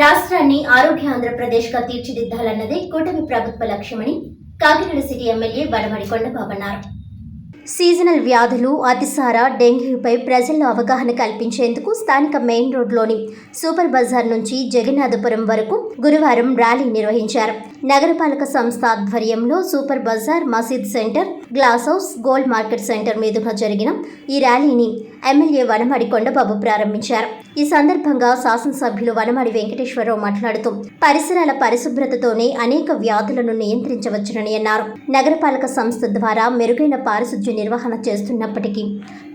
రాష్ట్రాన్ని ఆరోగ్య ఆంధ్రప్రదేశ్గా తీర్చిదిద్దాలన్నదే కూటమి ప్రభుత్వ లక్ష్యమని కాకినాడ సిటీ ఎమ్మెల్యే వడమడి కొండబాబు అన్నారు. సీజనల్ వ్యాధులు అతిసార డెంగ్యూపై ప్రజల్లో అవగాహన కల్పించేందుకు స్థానిక మెయిన్ రోడ్లోని సూపర్ బజార్ నుంచి జగన్నాథపురం వరకు గురువారం ర్యాలీ నిర్వహించారు. నగరపాలక సంస్థ ఆధ్వర్యంలో super bazaar Masjid centre glass house gold market centre మీదుగా జరిగిన ఈ ర్యాలీని ఎమ్మెల్యే వనమడి కొండబాబు ప్రారంభించారు. ఈ సందర్భంగా శాసనసభ్యులు వనమడి వెంకటేశ్వరరావు మాట్లాడుతూ పరిసరాల పరిశుభ్రతతోనే అనేక వ్యాధులను నియంత్రించవచ్చునని అన్నారు. నగరపాలక సంస్థ ద్వారా మెరుగైన పారిశుధ్య నిర్వహణ చేస్తున్నప్పటికీ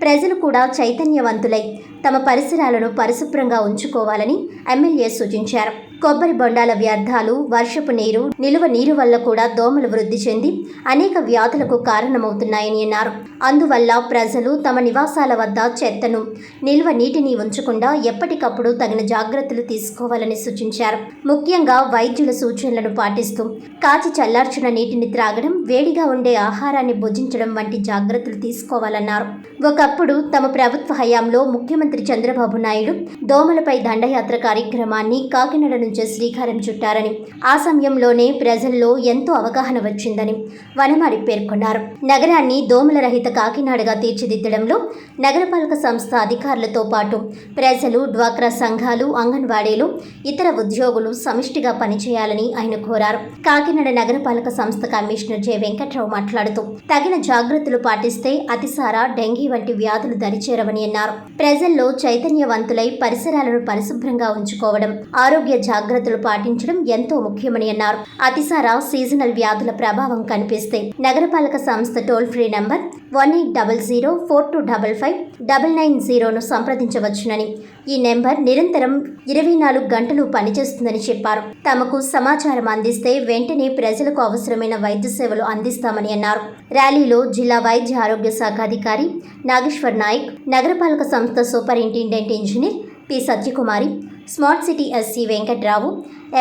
ప్రజలు కూడా చైతన్యవంతులై తమ పరిసరాలను పరిశుభ్రంగా ఉంచుకోవాలని ఎమ్మెల్యే సూచించారు. కొబ్బరి బొండాల వ్యర్థాలు వర్షపు నీరు నిలువ నీరు వల్ల కూడా దోమలు వృద్ధి చెంది అనేక వ్యాధులకు కారణమవుతున్నాయని అన్నారు. అందువల్ల ప్రజలు తమ నివాసాల వద్ద చెత్తను నిల్వ నీటిని ఉంచకుండా ఎప్పటికప్పుడు తగిన జాగ్రత్తలు తీసుకోవాలని సూచించారు. ముఖ్యంగా వైద్యుల సూచనలను పాటిస్తూ కాచి చల్లార్చిన నీటిని త్రాగడం వేడిగా ఉండే ఆహారాన్ని భుజించడం వంటి జాగ్రత్తలు తీసుకోవాలన్నారు. ఒకప్పుడు తమ ప్రభుత్వ హయాంలో ముఖ్యమంత్రి చంద్రబాబు నాయుడు దోమలపై దండయాత్ర కార్యక్రమాన్ని కాకినాడ నుంచి శ్రీకారం చుట్టారని. ఆ సమయంలోనే ప్రజల్లో ఎంతో అవగాహన వచ్చిందని వనమాడి పేర్కొన్నారు. నగరాన్ని దోమల రహిత కాకినాడగా తీర్చిదిద్దడంలో నగరపాలక సంస్థ అధికారులతో పాటు ప్రజలు డ్వాక్రా సంఘాలు అంగన్వాడీలు ఇతర ఉద్యోగులు సమిష్టిగా పనిచేయాలని ఆయన కోరారు. కాకినాడ నగరపాలక సంస్థ కమిషనర్ జె. వెంకట్రావు మాట్లాడుతూ తగిన జాగ్రత్తలు పాటిస్తే అతిసార డెంగీ వంటి వ్యాధులు దరిచేరవని అన్నారు. ప్రజల్లో చైతన్యవంతులై పరిసరాలను పరిశుభ్రంగా ఉంచుకోవడం ఆరోగ్య జాగ్రత్తలు పాటించడం ఎంతో ముఖ్యమని అన్నారు. అతిసార సీజనల్ వ్యాధుల ప్రభావం కనిపిస్తే నగరపాలక సంస్థ toll free number one eight double zero four two double five double nine జీరోను సంప్రదించవచ్చునని ఈ నెంబర్ నిరంతరం ఇరవై నాలుగు గంటలు పనిచేస్తుందని చెప్పారు. తమకు సమాచారం అందిస్తే వెంటనే ప్రజలకు అవసరమైన వైద్య సేవలు అందిస్తామని అన్నారు. ర్యాలీలో జిల్లా వైద్య ఆరోగ్య శాఖ అధికారి నాగేశ్వర్ నాయక్ నగరపాలక సంస్థ superintendent engineer P Satyakumari smart city SC Venkatrao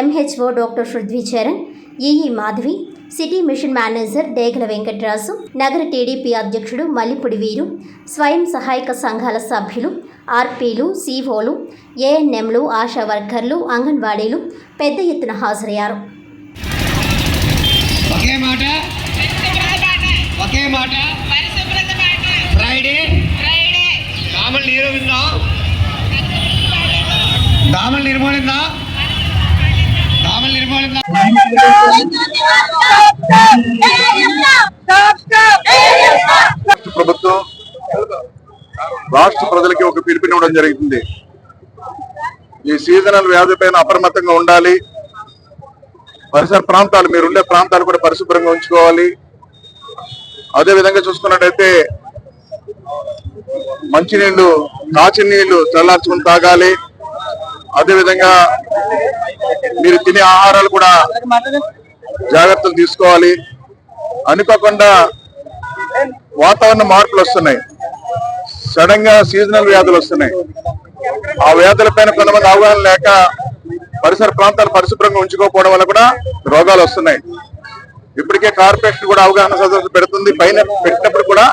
MHO doctor Prithvi Charan EE Madhavi city mission manager Degala Venkatraju నగర టీడీపీ అధ్యక్షుడు మల్లిపుడి వీరు స్వయం సహాయక సంఘాల సభ్యులు ఆర్పీలు సీఓలు ఏఎన్ఎంలు ఆశా వర్కర్లు అంగన్వాడీలు పెద్ద ఎత్తున హాజరయ్యారు. ఒకే మాట. ఒకే మాట. పరిశుభ్రత మాట. ఫ్రైడే ఫ్రైడే దామలు నిరోధిందాం దామలు నిర్మూలిందా? దామలు నిర్మూలిందా? ప్రభుత్వం రాష్ట్ర ప్రజలకి ఒక పిలుపునివ్వడం జరుగుతుంది. ఈ సీజనల్ వ్యాధి పైన అప్రమత్తంగా ఉండాలి. పరిసర ప్రాంతాలు మీరు ఉండే ప్రాంతాలు కూడా పరిశుభ్రంగా ఉంచుకోవాలి. అదే విధంగా చూసుకున్నట్టయితే మంచినీళ్ళు కాచి నీళ్ళు చల్లార్చుకుని తాగాలి. అదే విధంగా మీరు తినే ఆహారాలు కూడా జాగ్రత్తలు తీసుకోవాలి. అనుకోకుండా వాతావరణ మార్పులు వస్తున్నాయి. సడన్గా సీజనల్ వ్యాధులు వస్తున్నాయి. ఆ వ్యాధుల పైన కొంతమంది అవగాహన లేక పరిసర ప్రాంతాలు పరిశుభ్రంగా ఉంచుకోకపోవడం వల్ల కూడా రోగాలు వస్తున్నాయి. ఇప్పటికే కార్పొరేషన్ కూడా అవగాహన సదస్సు పెడుతుంది. పైన పెట్టినప్పుడు కూడా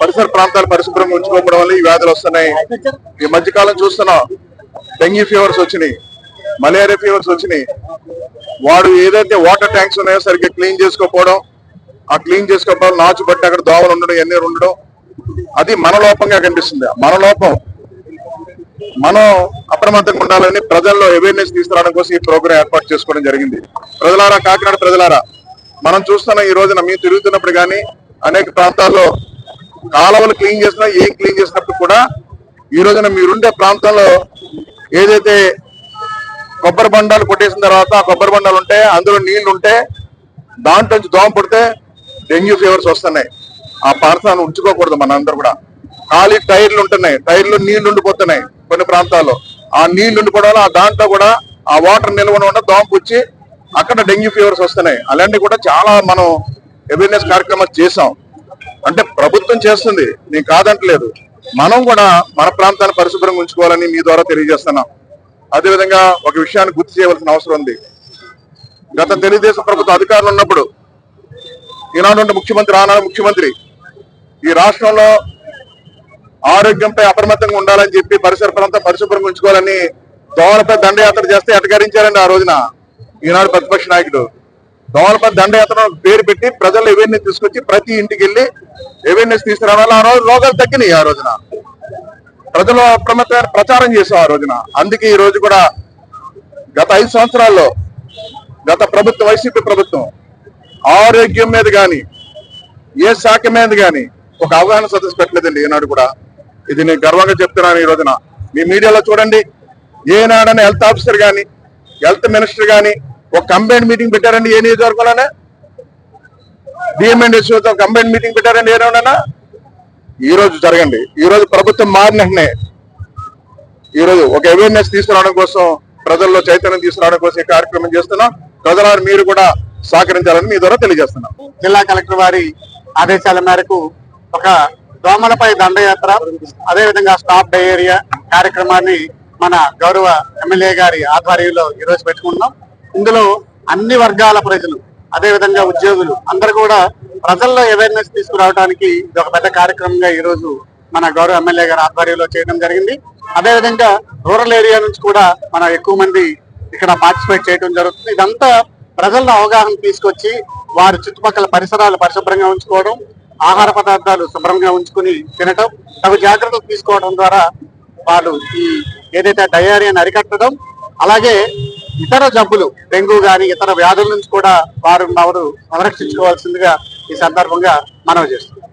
పరిసర ప్రాంతాలు పరిశుభ్రంగా ఉంచుకోకపోవడం వల్ల ఈ వ్యాధులు వస్తున్నాయి. ఈ మధ్యకాలం చూస్తున్నాం. డెంగీ ఫీవర్స్ వచ్చినాయి మలేరియా ఫీవర్స్ వచ్చినాయి. వాడు ఏదైతే వాటర్ ట్యాంక్స్ ఉన్నాయో సరిగ్గా క్లీన్ చేసుకోకపోవడం ఆ క్లీన్ చేసుకోకపోవడం నాచు బట్టి అక్కడ దోమలు ఉండడం ఎన్ని ఉండడం అది మన లోపంగా కనిపిస్తుంది. మన లోపం మనం అప్రమత్తంగా ఉండాలని ప్రజల్లో అవేర్నెస్ తీసుకురావడం కోసం ఈ ప్రోగ్రాం ఏర్పాటు చేసుకోవడం జరిగింది. ప్రజలారా కాకినాడ ప్రజలారా మనం చూస్తున్న ఈ రోజున మీరు తిరుగుతున్నప్పుడు కానీ అనేక ప్రాంతాల్లో కాలువలు క్లీన్ చేసినా ఏం క్లీన్ చేసినప్పుడు కూడా ఈ రోజున మీరుండే ప్రాంతంలో ఏదైతే కొబ్బరి బండాలు కొట్టేసిన తర్వాత ఆ కొబ్బరి బండాలు ఉంటే అందులో నీళ్ళు ఉంటే దాంట్లో నుంచి దోమ పుడితే డెంగ్యూ ఫీవర్స్ వస్తున్నాయి. ఆ ప్రాంతాన్ని ఉంచుకోకూడదు మనందరూ కూడా. ఖాళీ టైర్లు ఉంటున్నాయి. టైర్లు నీళ్ళు ఉండిపోతున్నాయి కొన్ని ప్రాంతాల్లో. ఆ నీళ్ళు ఉండిపోవడం వల్ల ఆ దాంట్లో కూడా ఆ వాటర్ నిల్వ ఉన్న దోమ పుచ్చి అక్కడ డెంగ్యూ ఫీవర్స్ వస్తున్నాయి. అలాంటివి కూడా చాలా మనం అవేర్నెస్ కార్యక్రమాలు చేసాం అంటే ప్రభుత్వం చేస్తుంది. నేను కాదంటలేదు. మనం కూడా మన ప్రాంతాన్ని పరిశుభ్రంగా ఉంచుకోవాలని మీ ద్వారా తెలియజేస్తున్నాం. అదేవిధంగా ఒక విషయాన్ని గుర్తు చేయవలసిన అవసరం ఉంది. గత తెలుగుదేశం ప్రభుత్వ అధికారులు ఉన్నప్పుడు ఈనాడు ముఖ్యమంత్రి ఆనాడు ముఖ్యమంత్రి ఈ రాష్ట్రంలో ఆరోగ్యంపై అప్రమత్తంగా ఉండాలని చెప్పి పరిసర ప్రాంతం పరిశుభ్రంగా ఉంచుకోవాలని దోమలపై దండయాత్ర చేస్తే ఎటకరించారండి ఆ రోజున ఈనాడు ప్రతిపక్ష నాయకుడు. దోమలపై దండయాత్ర పేరు పెట్టి ప్రజలు అవేర్నెస్ తీసుకొచ్చి ప్రతి ఇంటికి వెళ్ళి అవేర్నెస్ తీసుకురావడం వల్ల ఆ రోజు రోగాలు తగ్గినాయి ఆ రోజున. ప్రజలు అప్రమత్తమైన ప్రచారం చేసాం ఆ రోజున. అందుకే ఈ రోజు కూడా గత ఐదు సంవత్సరాల్లో గత ప్రభుత్వం వైసీపీ ప్రభుత్వం ఆరోగ్యం మీద కానీ ఏ శాఖ మీద కానీ ఒక అవగాహన సదస్సు పెట్టలేదండి ఈనాడు కూడా. ఇది నేను గర్వంగా చెప్తున్నాను ఈ రోజున. మీ మీడియాలో చూడండి. ఏనాడని హెల్త్ ఆఫీసర్ కానీ హెల్త్ మినిస్టర్ కానీ ఒక కంబైన్ మీటింగ్ పెట్టారండి ఏ నియోజకవర్గంలోనే? డిఎంఎన్ఎస్ఓతో కంబైన్ మీటింగ్ పెట్టారండి ఏమైనా ఈ రోజు జరగండి. ఈ రోజు ప్రభుత్వం మారిన వెంటనే ఈ రోజు ఒక అవేర్నెస్ తీసుకురావడం కోసం ప్రజల్లో చైతన్యం తీసుకురావడం కోసం ఈ కార్యక్రమం చేస్తున్నాం. ప్రజలను మీరు కూడా సహకరించాలని మీ ద్వారా తెలియజేస్తున్నాం. జిల్లా కలెక్టర్ వారి ఆదేశాల మేరకు ఒక దోమలపై దండయాత్ర అదే విధంగా స్టాప్ డయేరియా కార్యక్రమాన్ని మన గౌరవ ఎమ్మెల్యే గారి ఆధ్వర్యంలో ఈరోజు పెట్టుకున్నాం పెట్టుకుంటున్నాం. ఇందులో అన్ని వర్గాల ప్రజలు అదే విధంగా ఉద్యోగులు అందరూ కూడా ప్రజల్లో అవేర్నెస్ తీసుకురావడానికి ఇది ఒక పెద్ద కార్యక్రమంగా ఈ రోజు మన గౌరవ ఎమ్మెల్యే గారి ఆధ్వర్యంలో చేయడం జరిగింది. అదే విధంగా రూరల్ ఏరియా నుంచి కూడా మన ఎక్కువ మంది ఇక్కడ పార్టిసిపేట్ చేయడం జరుగుతుంది. ఇదంతా ప్రజల్లో అవగాహన తీసుకొచ్చి వారి చుట్టుపక్కల పరిసరాలు పరిశుభ్రంగా ఉంచుకోవడం ఆహార పదార్థాలు శుభ్రంగా ఉంచుకుని తినటం తగు జాగ్రత్తలు తీసుకోవడం ద్వారా వాళ్ళు ఈ ఏదైతే డయేరియాని అరికట్టడం అలాగే ఇతర జబ్బులు డెంగ్యూ గాని ఇతర వ్యాధుల నుంచి కూడా వారు వారు సంరక్షించుకోవాల్సిందిగా ఈ సందర్భంగా మనవి చేస్తున్నాం.